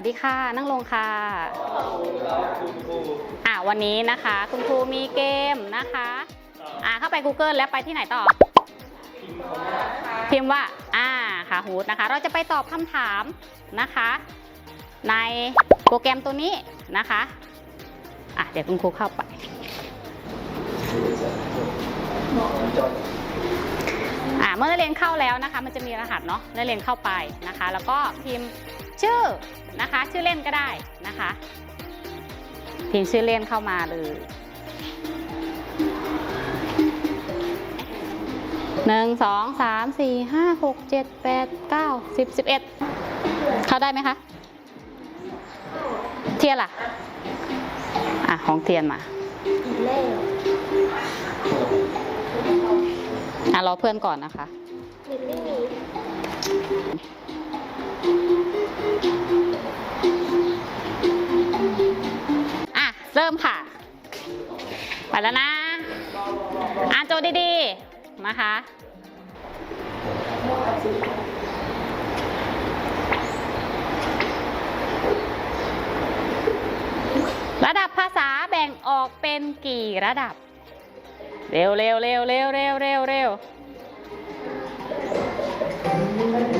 วัสดีค่ะ นั่งลงค่ะอ่าวันนี้นะคะ คุณครูมีเกมนะคะอ่าเข้าไป Google แล้วไปที่ไหนต่อ พิมพ์ว่าอ่าค่ะฮูดนะคะ เราจะไปตอบคำถามนะคะ ในโปรแกรมตัวนี้นะคะอะเดี๋ยวคุณครูเข้าไปอ่าเมื่อนักเรียนเข้าแล้วนะคะ มันจะมีรหัสเนาะนักเรียนเข้าไปนะคะ แล้วก็พิมพ์ ชื่อนะคะ ชื่อเล่นก็ได้นะคะพิมพ์ชื่อเล่นเข้ามาเลยหนึ่งสองสามสี่ห้าหกเจ็ดแปดเก้าสิบสิบเอ็ดเข้าได้ไหมคะ เทียนล่ะ อะ ของเทียนมาอะรอเพื่อนก่อนนะคะ อะ เริ่มค่ะ ไปแล้วนะ อ่านโจทย์ดีๆ นะคะระดับภาษาแบ่งออกเป็นกี่ระดับ เร็วเร็วเร็วเร็วเร็วเร็วเร็ว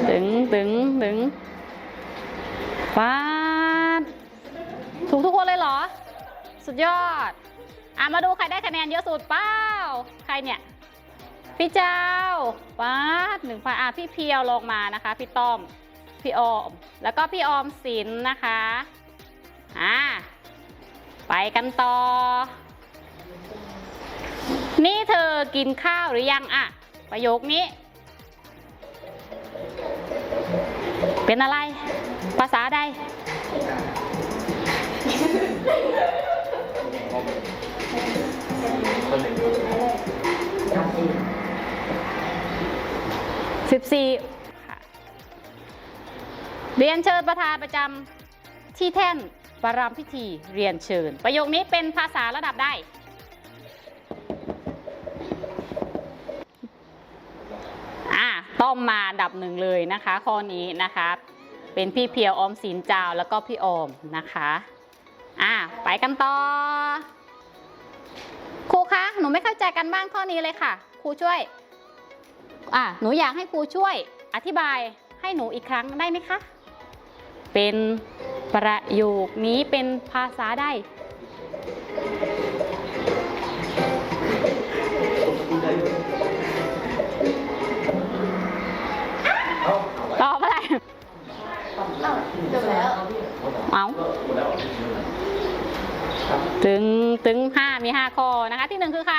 ตึงตึงตึง ฟาดถูกทุกคนเลยเหรอ สุดยอด อะมาดูใครได้คะแนนเยอะสุดเป้า ใครเนี่ย พี่เจ้าป้าดหนึ่งพันอะพี่เพียวลงมานะคะ พี่ต้อม พี่ออม แล้วก็พี่ออมสิลนนะคะ อ่า ไปกันต่อ นี่เธอกินข้าวหรือยังอะประโยคนี้ เป็นอะไร ภาษาใดสิบสี่เรียนเชิญประธานประจำที่แท่นประรำพิธีเรียนเชิญ ประโยคนี้เป็นภาษาระดับใดอะต้อมมาดับหนึ่งเลยนะคะ ข้อนี้นะคะ เป็นพี่เพียวออมสินจาวแล้วก็พี่ออมนะคะอะไปกันต่อครูคะหนูไม่เข้าใจกันบ้านข้อนี้เลยค่ะ ครูช่วยอะหนูอยากให้ครูช่วยอธิบายให้หนูอีกครั้งได้ไหมคะ เป็นประโยคนี้เป็นภาษาได้ ตอบอะไร จบแล้ว เอาถึง ถึงห้ามีห้าข้อนะคะ ที่หนึ่งคือใคร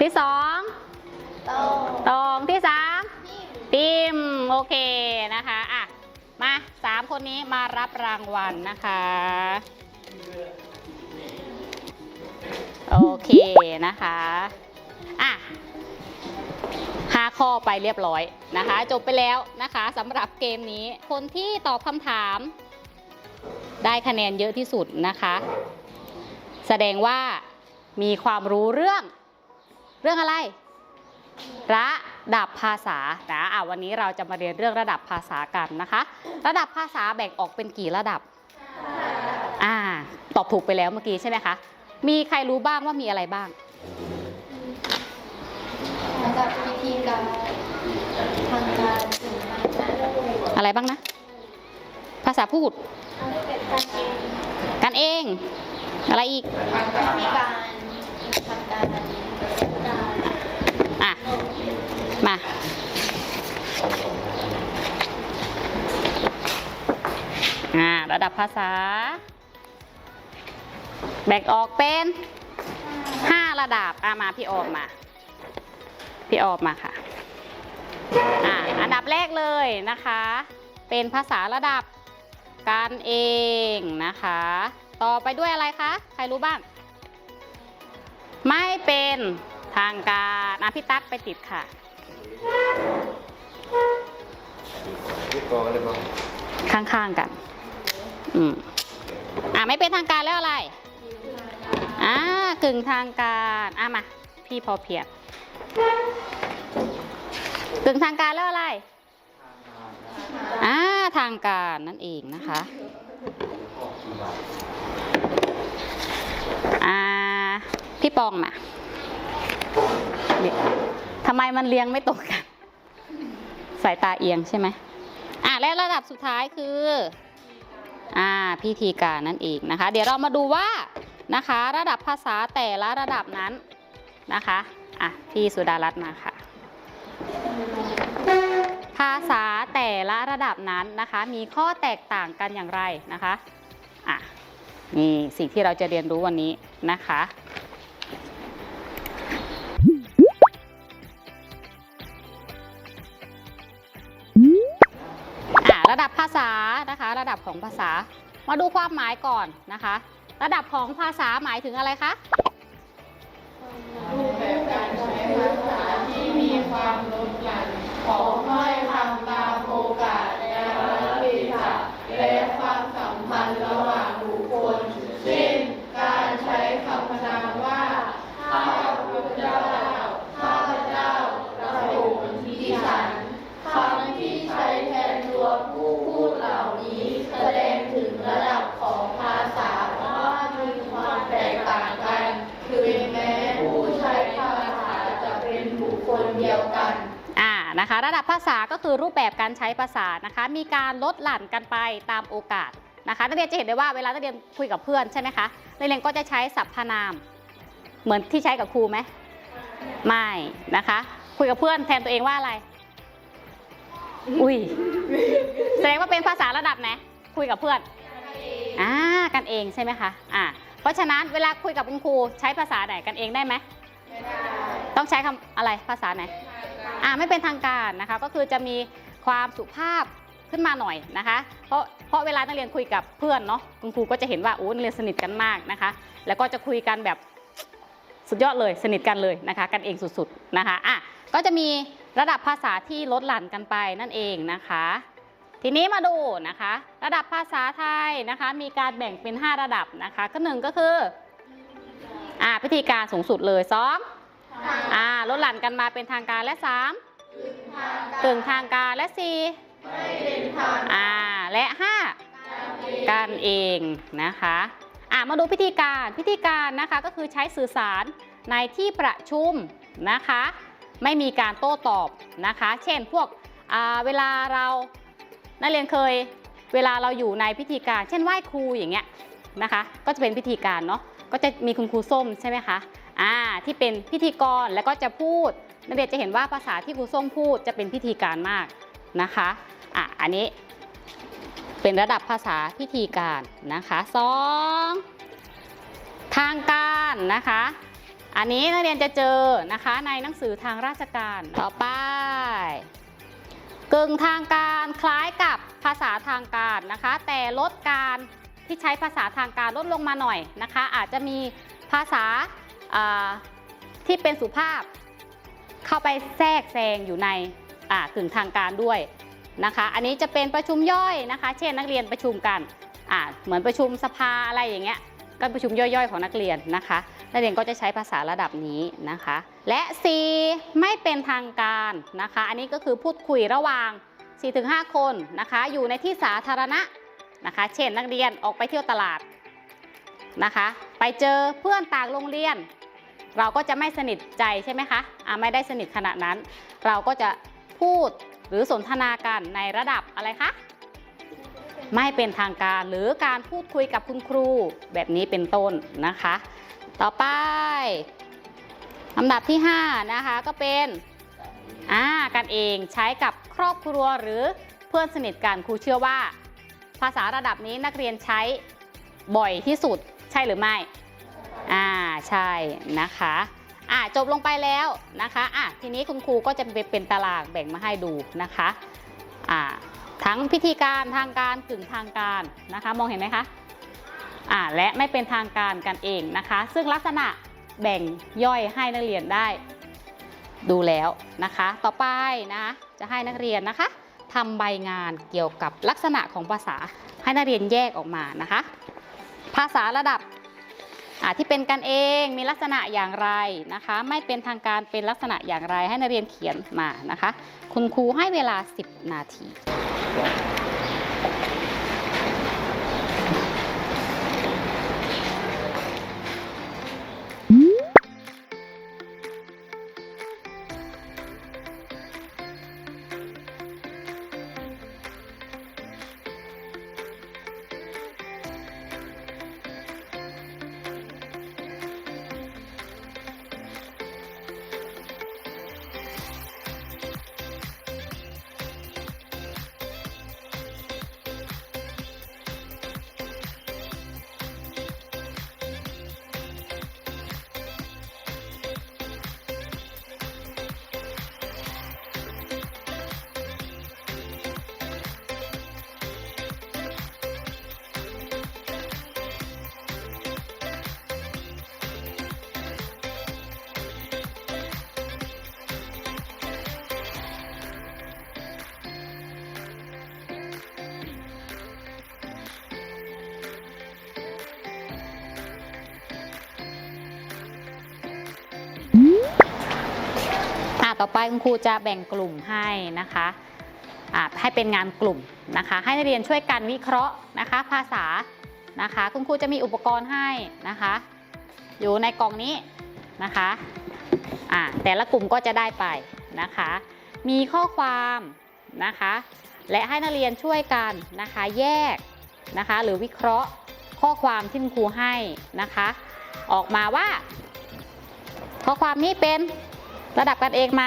ที่สองโตตองที่สามพี่ปิมโอเคนะคะอะมาสามคนนี้มารับรางวัลนะคะ โอเคนะคะอะห้าข้อไปเรียบร้อยนะคะ จบไปแล้วนะคะสำหรับเกมนี้คนที่ตอบคำถาม ได้คะแนนเยอะที่สุดนะคะ แสดงว่ามีความรู้เรื่องเรื่องอะไร ระดับภาษานะอะวันนี้เราจะมาเรียนเรื่องระดับภาษากันนะคะ ระดับภาษาแบ่งออกเป็นกี่ระดับอ่าตอบถูกไปแล้วเมื่อกี้ใช่ไหมคะ มีใครรู้บ้างว่ามีอะไรบ้าง ระดับวิธีการทางการสื่อสารอะไรบ้างนะ ภาษาพูดการเองกันเอง อะไรอีกวิธีการทางการอะ มา อ่า ระดับภาษา แบ่งออกเป็น5ระดับ อะมาพี่ออมมา พี่ออมมาค่ะ อ่า อันดับแรกเลยนะคะ เป็นภาษาระดับ การเองนะคะ ต่อไปด้วยอะไรคะ ใครรู้บ้าง ไม่เป็นทางการอะพี่ตั๊กไปติดค่ะข้างๆกัน อืมอะไม่เป็นทางการแล้วอะไร อ่ากึ่งทางการอะมาพี่พอเพียงกึ่งทางการแล้วอะไร อ่า ทางการนั่นเองนะคะอ่าพี่ปองมาทำไมมันเรียงไม่ตรงกัน สายตาเอียงใช่ไหมอ่าและระดับสุดท้ายคืออ่าพิธีการนั่นเองนะคะ เดี๋ยวเรามาดูว่านะคะ ระดับภาษาแต่ละระดับนั้นนะคะอะพี่สุดารัตน์มาค่ะ ภาษาแต่ละระดับนั้นนะคะ มีข้อแตกต่างกันอย่างไรนะคะอะนี่สิ่งที่เราจะเรียนรู้วันนี้นะคะอะระดับภาษานะคะ ระดับของภาษามาดูความหมายก่อนนะคะ ระดับของภาษาหมายถึงอะไรคะรูปแบบการใช้ภาษาที่มีความลดหลั่น ขอให้ทำตามโอกาสและวรรณศัพท์และความสัมพันธ์ระหว่างบุคคล เช่น การใช้คำนามว่า ข้าพเจ้า ข้าพเจ้ากระผมดิฉันคำที่ใช้แทนตัวผู้พูดเหล่านี้ แสดงถึงระดับของภาษาว่ามีความแตกต่างกัน คือแม้ผู้ใช้ภาษาจะเป็นบุคคลเดียวกัน อ่านะคะ ระดับภาษาก็คือรูปแบบการใช้ภาษานะคะ มีการลดหลั่นกันไปตามโอกาสนะคะนักเรียนจะเห็นได้ว่าเวลานักเรียนคุยกับเพื่อนใช่ไหมคะนักเรียนก็จะใช้สรรพนาม เหมือนที่ใช้กับครูไหมไม่นะคะ คุยกับเพื่อนแทนตัวเองว่าอะไร อุ้ยแสดงว่าเป็นภาษาระดับไหนคุยกับเพื่อนอ่ากันเองใช่ไหมคะอ่าเพราะฉะนั้นเวลาคุยกับคุณครูใช้ภาษาไหนกันเองได้ไหม ต้องใช้คำอะไรภาษาไหนอ่าไม่เป็นทางการนะคะ ก็คือจะมีความสุภาพขึ้นมาหน่อยนะคะ เพราะเพราะเวลานักเรียนคุยกับเพื่อนเนาะคุณครูก็จะเห็นว่าโอ้นักเรียนสนิทกันมากนะคะ แล้วก็จะคุยกันแบบสุดยอดเลยสนิทกันเลยนะคะ กันเองสุดๆนะคะอะก็จะมีระดับภาษาที่ลดหลั่นกันไปนั่นเองนะคะ ทีนี้มาดูนะคะ ระดับภาษาไทยนะคะ มีการแบ่งเป็น 5 ระดับนะคะก็หนึ่งก็คือ อ่าพิธีการสูงสุดเลยสองอ่าลดหลั่นกันมาเป็นทางการและสามกึ่งทางการและสี่อ่าและห้าการเองนะคะอ่ามาดูพิธีการพิธีการนะคะก็คือใช้สื่อสารในที่ประชุมนะคะ ไม่มีการโต้ตอบนะคะ เช่นพวกอ่าเวลาเรานักเรียนเคย เวลาเราอยู่ในพิธีการ เช่นไหว้ครูอย่างเงี้ยนะคะ ก็จะเป็นพิธีการเนาะ ก็จะมีคุณครูส้มใช่ไหมคะอ่าที่เป็นพิธีกรแล้วก็จะพูดนักเรียนจะเห็นว่าภาษาที่ครูส้มพูดจะเป็นพิธีการมากนะคะอะอันนี้เป็นระดับภาษาพิธีการนะคะสองทางการนะคะ อันนี้นักเรียนจะเจอนะคะในหนังสือทางราชการต่อไปกึ่งทางการคล้ายกับภาษาทางการนะคะ แต่ลดการ ที่ใช้ภาษาทางการลดลงมาหน่อยนะคะ อาจจะมีภาษาที่เป็นสุภาพ เข้าไปแทรกแซงอยู่ในกึ่งทางการด้วยนะคะ อันนี้จะเป็นประชุมย่อยนะคะ เช่นนักเรียนประชุมกันเหมือนประชุมสภาอะไรอย่างเงี้ยก็ประชุมย่อยๆ ของนักเรียนนะคะ นักเรียนก็จะใช้ภาษาระดับนี้นะคะ และ C ไม่เป็นทางการนะคะ อันนี้ก็คือพูดคุยระหว่าง 4-5 คนนะคะ อยู่ในที่สาธารณะ นะคะ เช่นนักเรียนออกไปเที่ยวตลาดนะคะ ไปเจอเพื่อนต่างโรงเรียน เราก็จะไม่สนิทใจใช่ไหมคะอ่าไม่ได้สนิทขนาดนั้น เราก็จะพูดหรือสนทนากันในระดับอะไรคะไม่เป็นทางการหรือการพูดคุยกับคุณครู แบบนี้เป็นต้นนะคะ ต่อไปลำดับที่ 5 นะคะก็เป็นอ่ากันเองใช้กับครอบครัวหรือเพื่อนสนิทกันครูเชื่อว่า ภาษาระดับนี้นักเรียนใช้บ่อยที่สุดใช่หรือไม่ อ่าใช่นะคะอ่าจบลงไปแล้วนะคะอะทีนี้คุณครูก็จะไปเป็นตารางแบ่งมาให้ดูนะคะอ่าทั้งพิธีการทางการกึ่งทางการนะคะ มองเห็นไหมคะอ่าและไม่เป็นทางการกันเองนะคะ ซึ่งลักษณะแบ่งย่อยให้นักเรียนได้ดูแล้วนะคะ ต่อไปนะ จะให้นักเรียนนะคะ ทำใบงานเกี่ยวกับลักษณะของภาษาให้นักเรียนแยกออกมานะคะ ภาษาระดับที่เป็นกันเองมีลักษณะอย่างไรนะคะ ไม่เป็นทางการเป็นลักษณะอย่างไรให้นักเรียนเขียนมานะคะ คุณครูให้เวลา 10 นาที ต่อไปคุณครูจะแบ่งกลุ่มให้นะคะให้เป็นงานกลุ่มนะคะ ให้นักเรียนช่วยกันวิเคราะห์นะคะ ภาษานะคะ คุณครูจะมีอุปกรณ์ให้นะคะ อยู่ในกล่องนี้นะคะอ่าแต่ละกลุ่มก็จะได้ไปนะคะ มีข้อความนะคะ และให้นักเรียนช่วยกันนะคะ แยกนะคะ หรือวิเคราะห์ข้อความที่คุณครูให้นะคะ ออกมาว่า ข้อความนี้เป็น ระดับกันเองไหม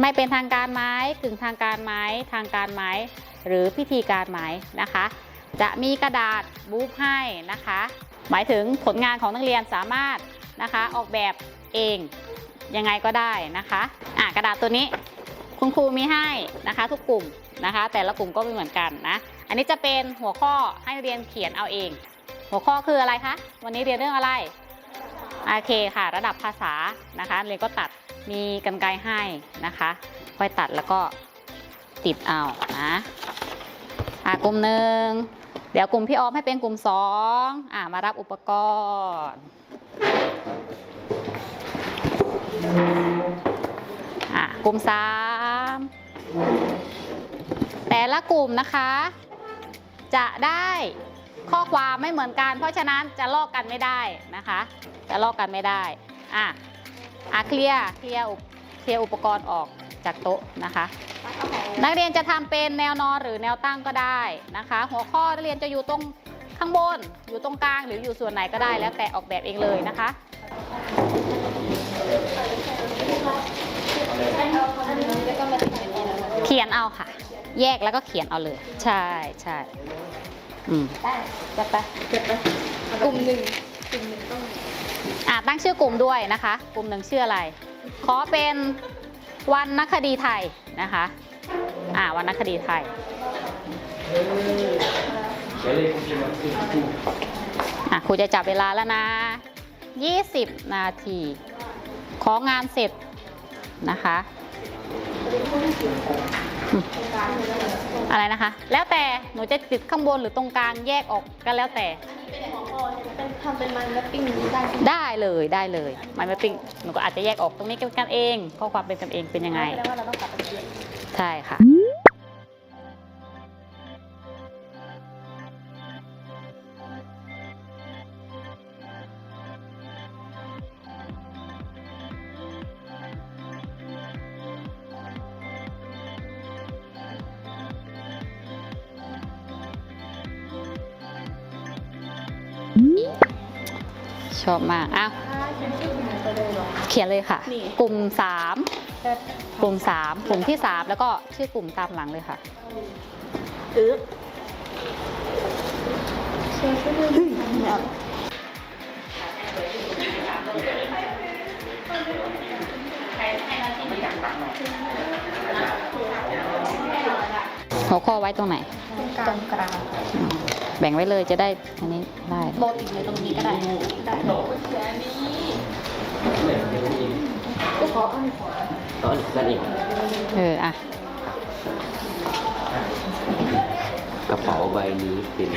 ไม่เป็นทางการไหมกึ่งทางการไหมทางการไหมหรือพิธีการไหมนะคะ จะมีกระดาษบูฟให้นะคะ หมายถึงผลงานของนักเรียนสามารถนะคะออกแบบเองยังไงก็ได้นะคะอะกระดาษตัวนี้คุณครูมีให้นะคะ ทุกกลุ่มนะคะ แต่ละกลุ่มก็ไม่เหมือนกันนะ อันนี้จะเป็นหัวข้อให้เรียนเขียนเอาเอง หัวข้อคืออะไรคะ วันนี้เรียนเรื่องอะไร โอเคค่ะ ระดับภาษานะคะเรียนก็ตัดมีกันไกรให้นะคะค่อยตัดแล้วก็ติดเอานะอ่ากลุ่มหนึ่งเดี๋ยวกลุ่มพี่ออมให้เป็นกลุ่มสองอ่ามารับอุปกรณ์อ่ากลุ่มสามแต่ละกลุ่มนะคะ จะได้ข้อความไม่เหมือนกัน เพราะฉะนั้นจะลอกกันไม่ได้นะคะ จะลอกกันไม่ได้ อะอะเคลียร์เคลียร์อุเคลียร์อุปกรณ์ออกจากโต๊ะนะคะ นักเรียนจะทำเป็นแนวนอนหรือแนวตั้งก็ได้นะคะ หัวข้อนักเรียนจะอยู่ตรงข้างบน อยู่ตรงกลางหรืออยู่ส่วนไหนก็ได้แล้วแต่ออกแบบเองเลยนะคะเขียนเอาค่ะ แยกแล้วก็เขียนเอาเลย ใช่ใช่อืมจะไปกลุ่มหนึ่งกลุ่มหนึ่ง อ่าตั้งชื่อกลุ่มด้วยนะคะ กลุ่มหนึ่งชื่ออะไร ขอเป็นวันนักคดีไทยนะคะอ่าวันนักคดีไทย อะครูจะจับเวลาแล้วนะ 20 นาที ของานเสร็จนะคะ อะไรนะคะ แล้วแต่หนูจะติดข้างบนหรือตรงกลางแยกออกก็แล้วแต่เป็น ทำเป็นมันแรปปิ้งได้ได้เลยได้เลยมันไม่ปิ้งหนูก็อาจจะแยกออกตรงนี้เป็นกันเองข้อความเป็นกันเองเป็นยังไง แสดงว่าเราต้องกลับไปเรียน ใช่ค่ะ ชอบมากอ้าวถ้าเป็นชื่อกลุ่มไปเลยเหรอเขียนเลยค่ะนี่กลุ่มสามแต่กลุ่ม 3 กลุ่มที่ 3 แล้วก็ชื่อกลุ่มตามหลังเลยค่ะเออเชื่อชื่อเนี่ย หัวข้อไว้ตรงไหน ตรงกลางอืมแบ่งไว้เลยจะได้อันนี้ได้โบติดในตรงนี้ก็ได้ได้ก็ขออันตอนนั่นเองเอออะกระเป๋าใบนี้เป็น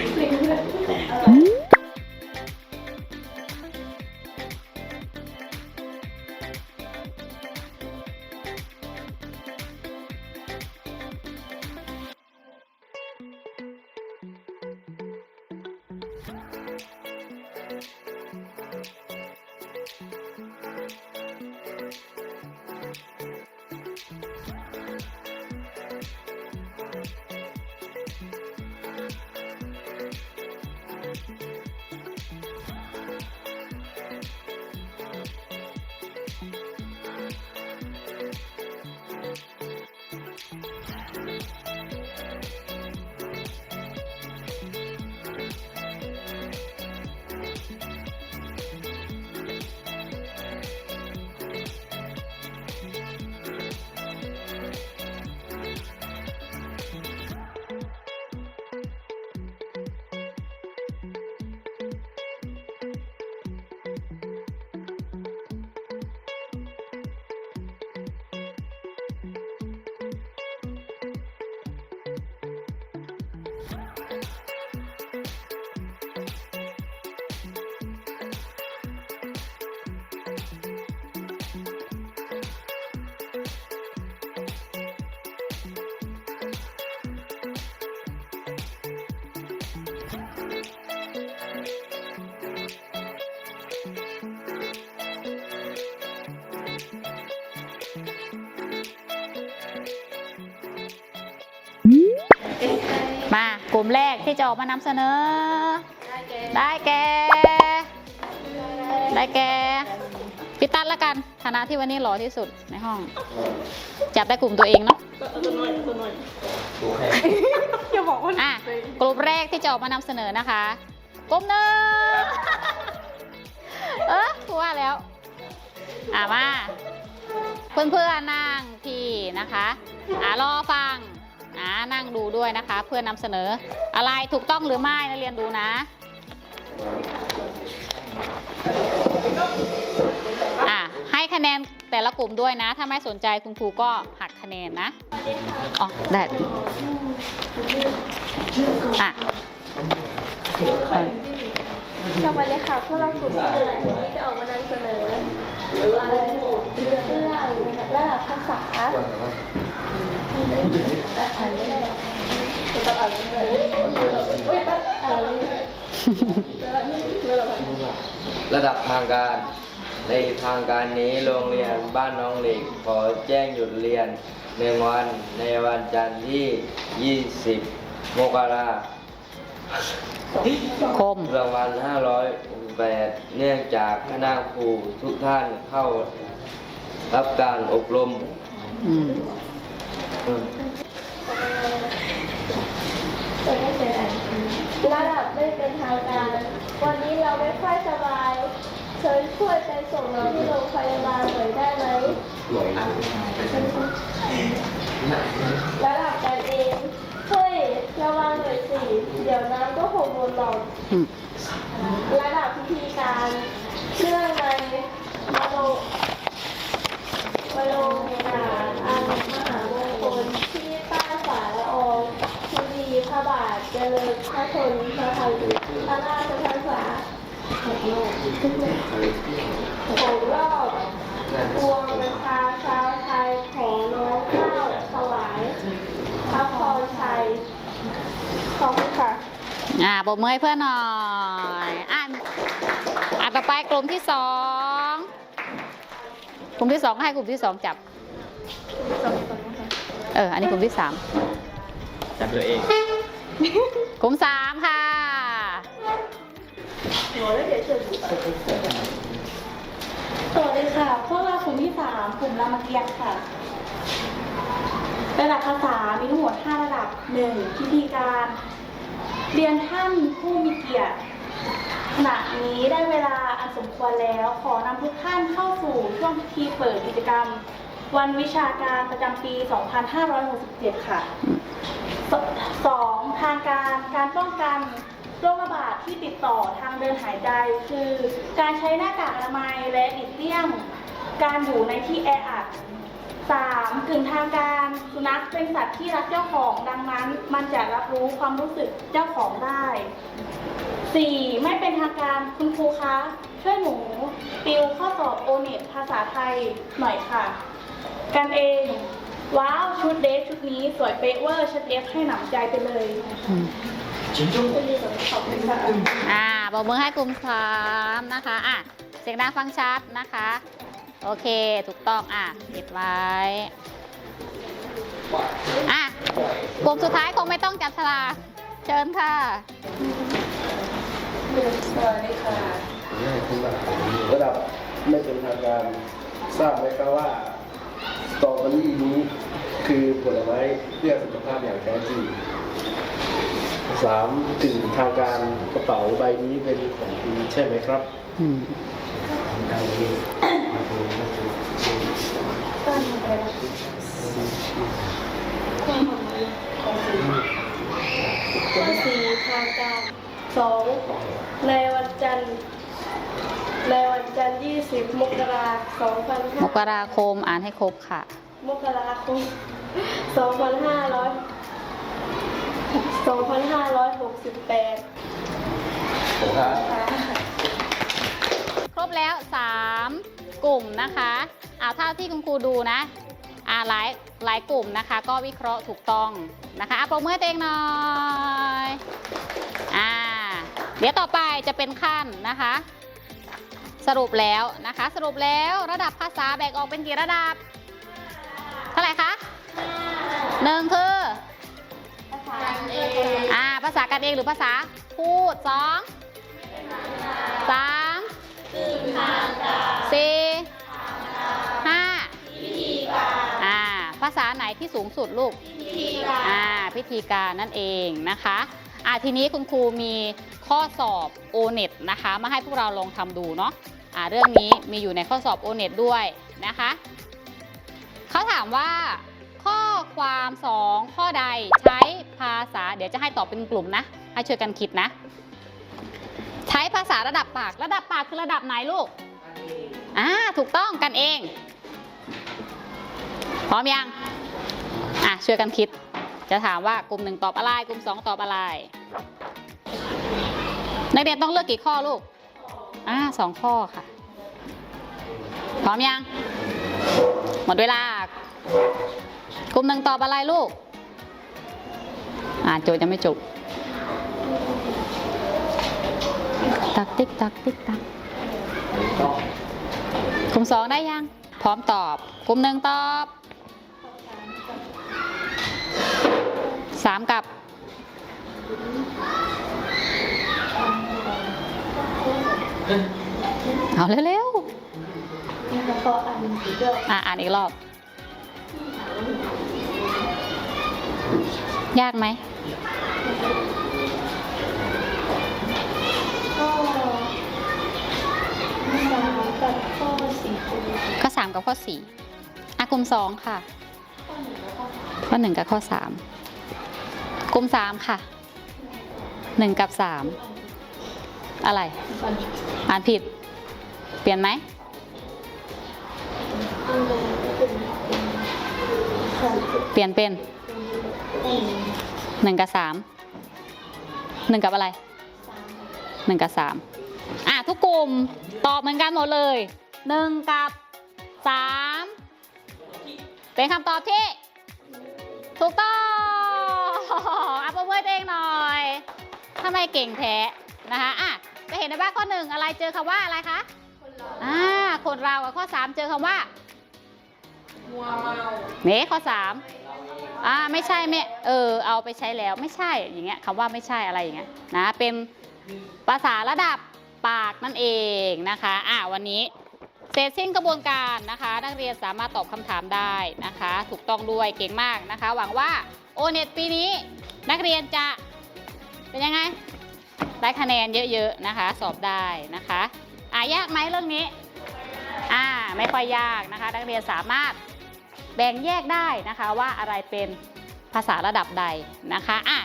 กลุ่มแรกที่จะออกมานำเสนอ ได้แก่ ได้แก่พี่ตั๊ดละกันคณะที่วันนี้หล่อที่สุดในห้อง จับได้กลุ่มตัวเองเนาะอย่าบอกว่าอะกลุ่มแรกที่จะออกมานำเสนอนะคะ กลุ่มหนึ่งเออกูว่าแล้ว อะมา เพื่อนๆนั่งที่นะคะ อะรอฟังะนั่งดูด้วยนะคะ เพื่อนนำเสนออะไรถูกต้องหรือไม่นักเรียนดูนะอะให้คะแนนแต่ละกลุ่มด้วยนะ ถ้าไม่สนใจคุณครูก็หักคะแนนนะอ๋อได้อะสวัสดีค่ะพวกเรากลุ่มที่หนึ่งวันนี้จะออกมานำเสนอเรื่องระดับภาษา ระดับทางการ ในทางการนี้โรงเรียนบ้านน้องเหล็กขอแจ้งหยุดเรียนหนึ่งวันในวันจันทร์ที่ 20 มกราคคมม2568เนื่องจากคณะครูทุกท่านเข้ารับการอบรม อืมระดับไม่เป็นทางการ วันนี้เราไม่ค่อยสบาย เชิญช่วยไปส่งเราที่โรงพยาบาลหน่อยได้ไหมระดับกันเอง เฮ้ย ระวังหน่อยสิ เดี๋ยวน้ำก็หกหมดหรอก อืม ระดับพิธีการเชื่องในมโนมโนงานอันมหามงคลที่ใต้ฝาละอองทุลีพระบาทเจริญพระชนพระไทยพระราชพฤกษา ของรอบปวงประชาชาวไทยของน้องข้าวถวายพระพรชัยขอบคุณค่ะอ่าปรบมือให้เพื่อนหน่อยอ่านอ่าต่อไปกลุ่มที่สองกลุ่มที่สองให้กลุ่มที่สองจับ เออ อันนี้กลุ่มที่สามจับตัวเองกลุ่มสาม ค่ะสวัสดีค่ะ พวกเรากลุ่มที่สามกลุ่มรามเกียรติค่ะ ระดับภาษา มีทั้งหมด5ระดับ 1. พิธีการ เรียนท่านผู้มีเกียรติขณะนี้ได้เวลาอันสมควรแล้ว ขอนำทุกท่านเข้าสู่ช่วงพิธีเปิดกิจกรรม วันวิชาการประจำปี 2567 ค่ะสสองทางการการป้องกัน โรคระบาดที่ติดต่อทางเดินหายใจ คือการใช้หน้ากากอนามัยและหลีกเลี่ยงการอยู่ในที่แออัดสามกึ่งทางการสุนัขเป็นสัตว์ที่รักเจ้าของดังนั้น มันจะรับรู้ความรู้สึกเจ้าของได้สี่ไม่เป็นทางการคุณครูคะ ช่วยหนูติวข้อสอบโอเน็ตภาษาไทยหน่อยค่ะ กันเอง ว้าว ชุดเดทชุดนี้สวยเป๊ะเวอร์ชัดเอฟให้หนำใจไปเลยขอบคุณค่ะ อ่าปรบมือให้กลุ่มสามนะคะอะเสียงดังฟังชัดนะคะ โอเคถูกต้องอะปิดไว้อะกลุ่มสุดท้ายคงไม่ต้องจับฉลากเชิญค่ะระดับไม่เป็นทางการทราบไหมครับว่าสตรอเบอรี่นี้คือผลไม้เพื่อสุขภาพอย่างแท้จริง สามถึงทางการกระเป๋าใบนี้เป็นของคุณใช่ไหมครับอืมข้อสี่ทางการสองในวันจันทร์ในวันจันทร์ยี่สิบมกราสองพันมห้ากราคมอ่านให้ครบค่ะ มกราคมสองพันห้าร้อย สองพันห้าร้อยหกสิบแปดครบแล้ว 3 กลุ่มนะคะเอาเท่าที่คุณครูดูนะอ่าหลายหลายกลุ่มนะคะ ก็วิเคราะห์ถูกต้องนะคะอะปรบมือให้ตัวเองหน่อยอ่าเดี๋ยวต่อไปจะเป็นขั้นนะคะ สรุปแล้วนะคะ สรุปแล้วระดับภาษาแบ่งออกเป็นกี่ระดับ เท่าไหร่คะหนึ่งคือ ภาษากันเองหรือภาษาพูดสองสามสี่ห้าอ่าภาษาไหนที่สูงสุดลูกอ่าพิธีการนั่นเองนะคะอ่าทีนี้คุณครูมีข้อสอบ o n e t นะคะ มาให้พวกเราลองทำดูเนาะอ่าเรื่องนี้มีอยู่ในข้อสอบ o n e t ด้วยนะคะเขาถามว่าข้อความ 2 ข้อใดใช้ ภาษา เดี๋ยวจะให้ตอบเป็นกลุ่มนะ ให้ช่วยกันคิดนะ ใช้ภาษาระดับปาก ระดับปากคือระดับไหนลูกอ่าถูกต้องกันเอง พร้อมยัง อะช่วยกันคิด จะถามว่ากลุ่มหนึ่งตอบอะไร กลุ่มสองตอบอะไร นักเรียนต้องเลือกกี่ข้อลูก อ่าสองข้อค่ะ พร้อมยัง หมดเวลากลุ่มหนึ่งตอบอะไรลูก อ่าโจทย์ยังไม่จบ ตักติ๊กตักติ๊กตักกลุ่มสองได้ยัง พร้อมตอบ กลุ่มหนึ่งตอบสามกับเอาเร็วแล้วก็อันอีกรอบๆอ่านอีกรอบ ยากไหม ก็สามกับข้อสี่ข้อสามกับข้อสี่อะกลุ่มสองค่ะ ข้อหนึ่งกับข้อสามกลุ่มสามค่ะหนึ่งกับสามอะไรอ่านผิด เปลี่ยนไหมอันนั้นก็เป็นสามกับเปลี่ยนเป็นอืมหนึ่ง กับสามหนึ่งกับอะไรสามหนึ่งกับสามอะทุกกลุ่มตอบเหมือนกันหมดเลยหนึ่งกับสามเป็นคำตอบที่ ถูกต้องอัปเปอร์ตัวเองหน่อยทำไมเก่งแท้นะคะอะจะเห็นได้ว่าข้อหนึ่งอะไรเจอคำว่าอะไรคะอ่าคนเรากับข้อสามเจอคำว่ามัวเมาเนี่ข้อสาม อ่าไม่ใช่ไม่เออเอาไปใช้แล้วไม่ใช่อย่างเงี้ยคำว่าไม่ใช่อะไรอย่างเงี้ยนะเป็นภาษาระดับปากนั่นเองนะคะอ่าวันนี้เสร็จสิ้นกระบวนการนะคะ นักเรียนสามารถตอบคำถามได้นะคะ ถูกต้องด้วยเก่งมากนะคะ หวังว่าโอเน็ตปีนี้นักเรียนจะเป็นยังไงได้คะแนนเยอะๆนะคะ สอบได้นะคะอ่ายากไหมเรื่องนี้อ่าไม่ค่อยยากนะคะ นักเรียนสามารถ แบ่งแยกได้นะคะว่าอะไรเป็นภาษาระดับใดนะคะอะ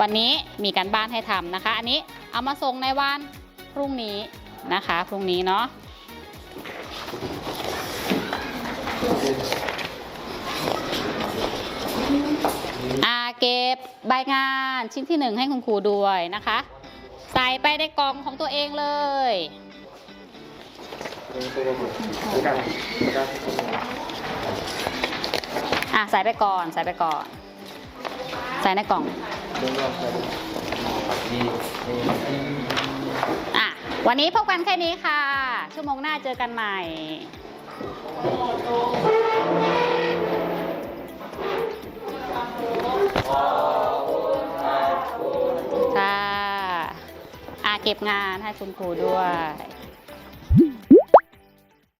วันนี้มีการบ้านให้ทำนะคะ อันนี้เอามาส่งในวันพรุ่งนี้นะคะ พรุ่งนี้เนาะอ่าเก็บใบงานชิ้นที่หนึ่งให้คุณครูด้วยนะคะ ใส่ไปในกล่องของตัวเองเลย อะใส่ไปก่อนใส่ไปก่อน ใส่ในกล่องอะวันนี้พบกันแค่นี้ค่ะ ชั่วโมงหน้าเจอกันใหม่ค่ะอะเก็บงานให้คุณครูด้วย